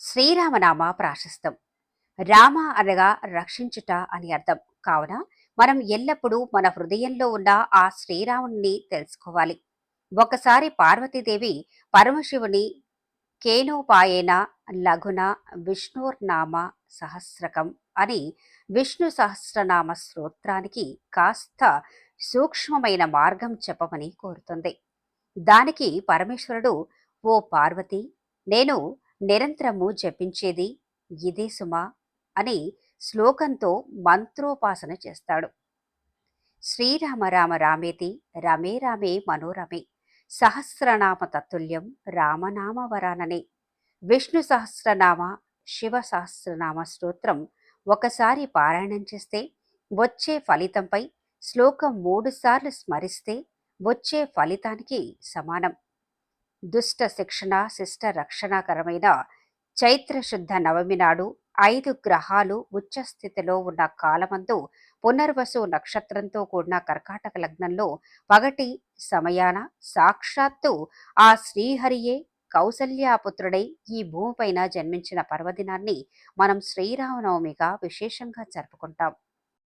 శ్రీరామనామ ప్రాశస్తం. రామ అనగా రక్షించుట అని అర్థం. కావున మనం ఎల్లప్పుడూ మన హృదయంలో ఉన్న ఆ శ్రీరాముణ్ణి తెలుసుకోవాలి. ఒకసారి పార్వతీదేవి పరమశివుని కేనోపాయేన లఘున విష్ణుర్నామ సహస్రకం అని విష్ణు సహస్రనామ స్తోత్రానికి కాస్త సూక్ష్మమైన మార్గం చెప్పమని కోరుతుంది. దానికి పరమేశ్వరుడు ఓ పార్వతి నేను నిరంతరము జపించేది ఇదే సుమా అని శ్లోకంతో మంత్రోపాసన చేస్తాడు. శ్రీరామ రామ రామేతి రమే రామే మనోరమే సహస్రనామ తత్తుల్యం రామనామ వరాననే విష్ణు సహస్రనామ శివ సహస్రనామ స్తోత్రం ఒకసారి పారాయణం చేస్తే వచ్చే ఫలితంపై శ్లోకం మూడుసార్లు స్మరిస్తే వచ్చే ఫలితానికి సమానం. దుష్ట శిక్షణ శిష్ట రక్షణకరమైన చైత్రశుద్ధ నవమి నాడు ఐదు గ్రహాలు ఉచ్చస్థితిలో ఉన్న కాలమందు పునర్వసు నక్షత్రంతో కూడిన కర్కాటక లగ్నంలో పగటి సమయాన సాక్షాత్తు ఆ శ్రీహరియే కౌసల్యాపుత్రుడై ఈ భూమిపైన జన్మించిన పర్వదినాన్ని మనం శ్రీరామనవమిగా విశేషంగా జరుపుకుంటాం.